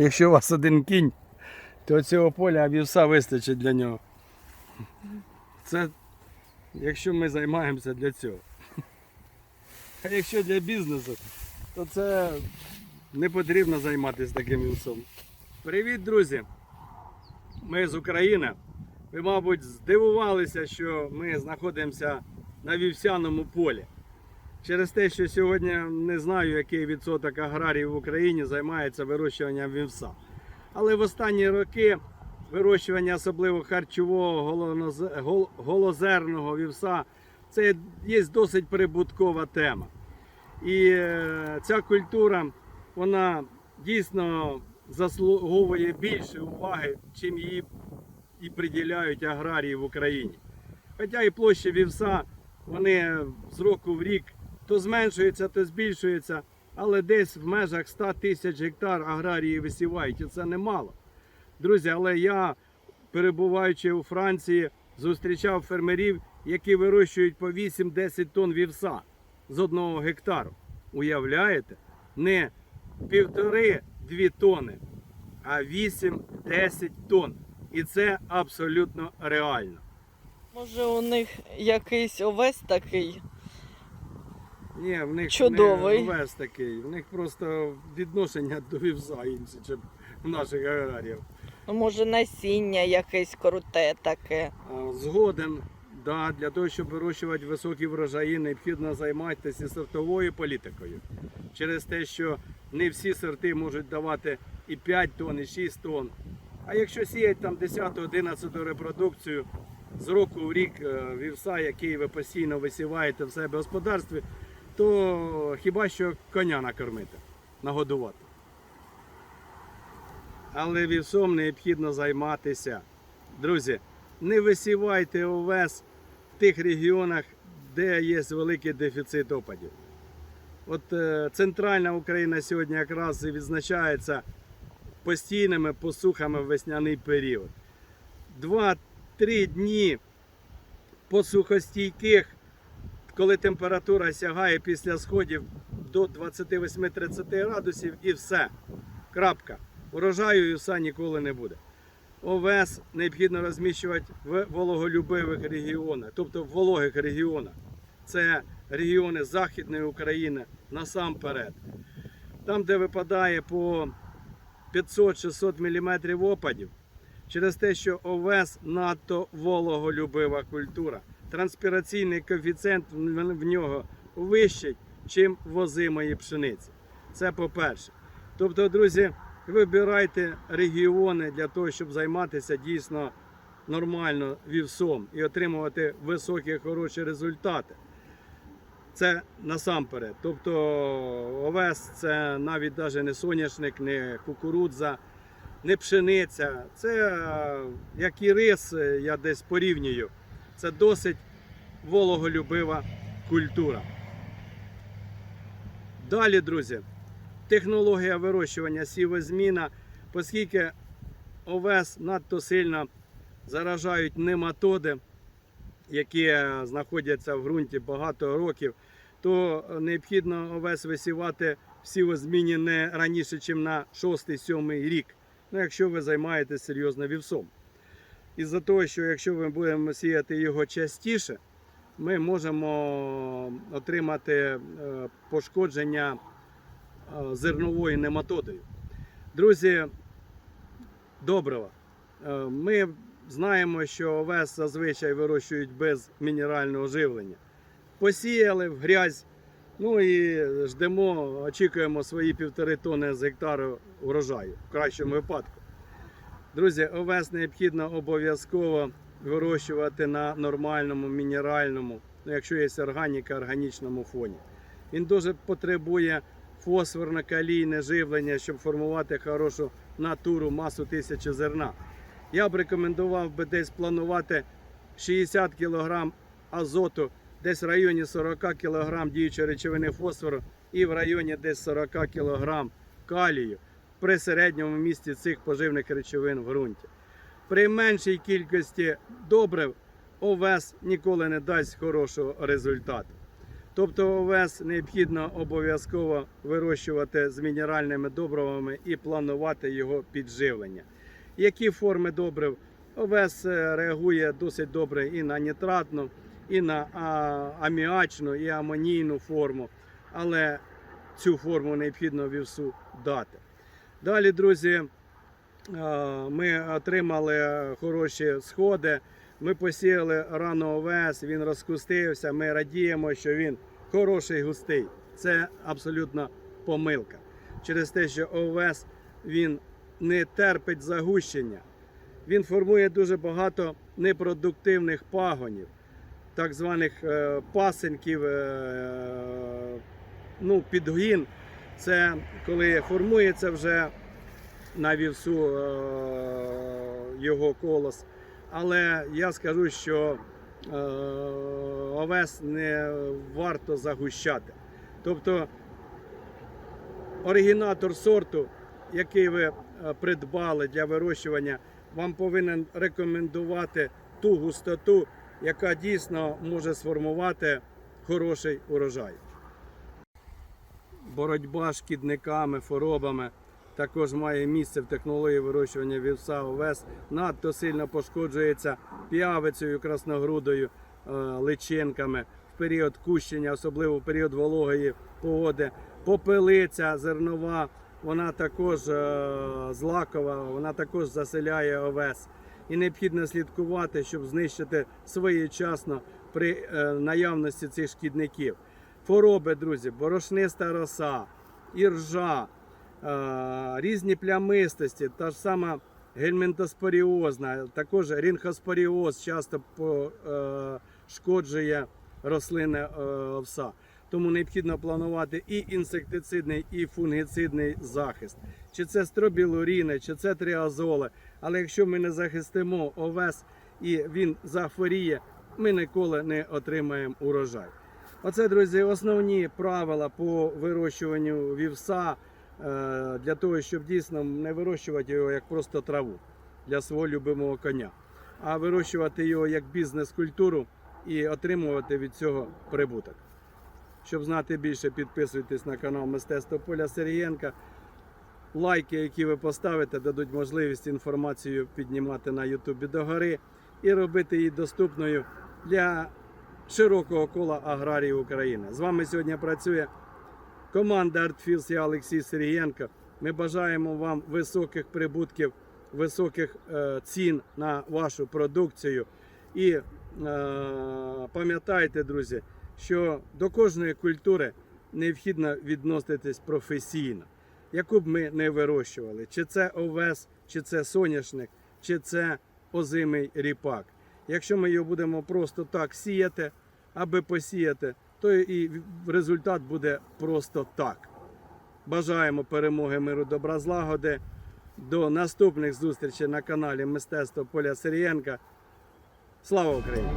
Якщо у вас один кінь, то цього поля вівса вистачить для нього. Це якщо ми займаємося для цього. А якщо для бізнесу, то це не потрібно займатися таким вівсом. Привіт, друзі! Ми з України. Ви, мабуть, здивувалися, що ми знаходимося на вівсяному полі. Через те, що сьогодні не знаю, який відсоток аграріїв в Україні займається вирощуванням вівса. Але в останні роки вирощування особливо харчового голозерного вівса це є досить прибуткова тема. І е, ця культура вона дійсно заслуговує більше уваги, чим її і приділяють аграрії в Україні. Хоча і площі вівса вони з року в рік то зменшуються, то збільшуються, але десь в межах 100 тисяч гектар аграрії висівають, і це немало. Друзі, але я, перебуваючи у Франції, зустрічав фермерів, які вирощують по 8-10 тонн вівса з одного гектару. Уявляєте? Не півтори-дві тонни, а 8-10 тонн. І це абсолютно реально. Може, у них якийсь овес такий. Ні, в них Чудовий. не овес такий. В них просто відношення до вівса інше, ніж в наших аграріїв. Ну, може, насіння якесь круте таке. А, Згоден, да, для того, щоб вирощувати високі врожаї, необхідно займатися сортовою політикою. Через те, що не всі сорти можуть давати і 5 тонн, і 6 тонн. А якщо сіять там 10-11 репродукцію з року в рік е, вівса, який ви постійно висіваєте в себе в господарстві, то хіба що коня накормити, нагодувати. Але вівсом необхідно займатися. Друзі, не висівайте овес в тих регіонах, де є великий дефіцит опадів. От е, центральна Україна сьогодні якраз відзначається постійними посухами в весняний період. Два-три дні посухостійких, коли температура сягає після сходів до 28-30 градусів і все. Крапка. Урожаю все ніколи не буде. Овес необхідно розміщувати в вологолюбивих регіонах, тобто в вологих регіонах. Це регіони Західної України насамперед. Там, де випадає по 500-600 мм опадів, через те, що овес надто вологолюбива культура. Транспіраційний коефіцієнт в нього вищий, чим возимої пшениці. Це по-перше. Тобто, друзі, вибирайте регіони для того, щоб займатися дійсно нормально вівсом і отримувати високі хороші результати. Це насамперед. Тобто овес це навіть навіть не соняшник, не кукурудза, не пшениця. Це е, як і рис, е, я десь порівнюю. Це досить вологолюбива культура. Далі, друзі, технологія вирощування сівозміна, оскільки овес надто сильно заражають нематоди, які знаходяться в ґрунті багато років, то необхідно овес висівати в сівозміні не раніше, ніж на 6-7 рік, ну, якщо ви займаєтесь серйозно вівсом. Із-за того, що якщо ми будемо сіяти його частіше, ми можемо отримати е, пошкодження е, зернової нематодою. Друзі, доброго. Е, Ми знаємо, що овес зазвичай вирощують без мінерального живлення. Посіяли в грязь, ну і ждемо, очікуємо свої півтори тонни з гектару врожаю в кращому випадку. Друзі, овес необхідно обов'язково вирощувати на нормальному мінеральному, ну, якщо є органіка, органічному фоні. Він дуже потребує фосфорно-калійне живлення, щоб формувати хорошу натуру, масу тисячі зерна. Я б рекомендував би десь планувати 60 кг азоту, десь в районі 40 кг діючої речовини фосфору і в районі десь 40 кг калію при середньому місці цих поживних речовин в ґрунті. При меншій кількості добрив овес ніколи не дасть хорошого результату. Тобто овес необхідно обов'язково вирощувати з мінеральними добривами і планувати його підживлення. Які форми добрив? Овес е, реагує досить добре і на нітратну, і на аміачну, і амонійну форму, але цю форму необхідно вівсу дати. Далі, друзі, е, ми отримали хороші сходи. Ми посіяли рано овес, він розкустився. Ми радіємо, що він хороший густий. Це абсолютно помилка. Через те, що овес він не терпить загущення. Він формує дуже багато непродуктивних пагонів, так званих е, пасенків, е, ну, підгін. Це коли формується вже на вівсу е, його колос. Але я скажу, що е, овес не варто загущати. Тобто оригінатор сорту, який ви е, придбали для вирощування, вам повинен рекомендувати ту густоту, яка дійсно може сформувати хороший урожай. Боротьба з шкідниками, хворобами також має місце в технології вирощування вівса овес. Надто сильно пошкоджується п'явицею, красногрудою, е, личинками в період кущення, особливо в період вологої погоди. Попелиця зернова, вона також е, злакова, вона також заселяє овес. І необхідно слідкувати, щоб знищити своєчасно при е, наявності цих шкідників. Хвороби, друзі, борошниста роса, іржа, е, різні плямистості, та ж сама гельмінтоспоріозна, також рінхоспоріоз часто пошкоджує рослини е, овса. Тому необхідно планувати і інсектицидний, і фунгіцидний захист. Чи це стробілуріни, чи це тріазоли. Але якщо ми не захистимо овес і він захворіє, ми ніколи не отримаємо урожай. Оце, друзі, основні правила по вирощуванню вівса е, для того, щоб дійсно не вирощувати його як просто траву для свого любимого коня, а вирощувати його як бізнес-культуру і отримувати від цього прибуток. Щоб знати більше, підписуйтесь на канал Мистецтво Поля Сергієнка. Лайки, які ви поставите, дадуть можливість інформацію піднімати на Ютубі догори і робити її доступною для широкого кола аграріїв України. З вами сьогодні працює команда Артфілс я Олексій Сергієнко. Ми бажаємо вам високих прибутків, високих е, цін на вашу продукцію. І е, пам'ятайте, друзі, що до кожної культури необхідно відноситись професійно, яку б ми не вирощували, чи це овес, чи це соняшник, чи це озимий ріпак. Якщо ми його будемо просто так сіяти, аби посіяти, то і результат буде просто так. Бажаємо перемоги миру добра злагоди. До наступних зустрічей на каналі Мистецтво Поля Сирієнка. Слава Україні!